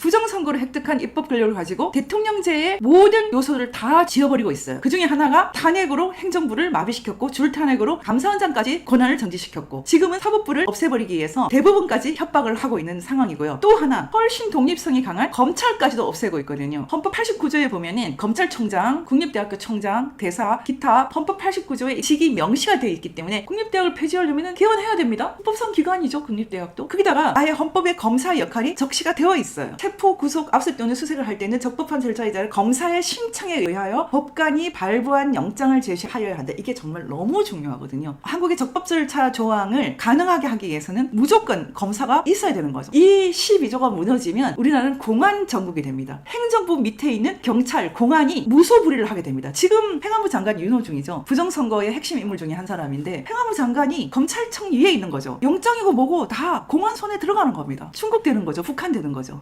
부정선거를 획득한 입법 권력을 가지고 대통령제의 모든 요소를 다 지워버리고 있어요. 그 중에 하나가 탄핵으로 행정부를 마비시켰고 줄탄핵으로 감사원장까지 권한을 정지시켰고 지금은 사법부를 없애버리기 위해서 대부분까지 협박을 하고 있는 상황이고요. 또 하나 훨씬 독립성이 강한 검찰까지도 없애고 있거든요. 헌법 89조에 보면은 검찰총장, 국립대학교 총장, 대사, 기타 헌법 89조에 직이 명시가 되어 있기 때문에 국립대학을 폐지하려면 개원해야 됩니다. 헌법상 기관이죠, 국립대학도. 거기다가 아예 헌법에 검사 역할이 적시가 되어 있어요. 체포, 구속, 압수 또는 수색을 할 때는 적법한 따라 검사의 신청에 의하여 법관이 발부한 영장을 제시하여야 한다. 이게 정말 너무 중요하거든요. 한국의 적법 절차 조항을 가능하게 하기 위해서는 무조건 검사가 있어야 되는 거죠. 이 12조가 무너지면 우리나라는 공안 전국이 됩니다. 행정부 밑에 있는 경찰, 공안이 무소불위를 하게 됩니다. 지금 행안부 장관 윤호 중이죠. 부정선거의 핵심 인물 중에 한 사람인데 행안부 장관이 검찰청 위에 있는 거죠. 영장이고 뭐고 다 공안 손에 들어가는 겁니다. 충국되는 거죠. 북한 되는 거죠.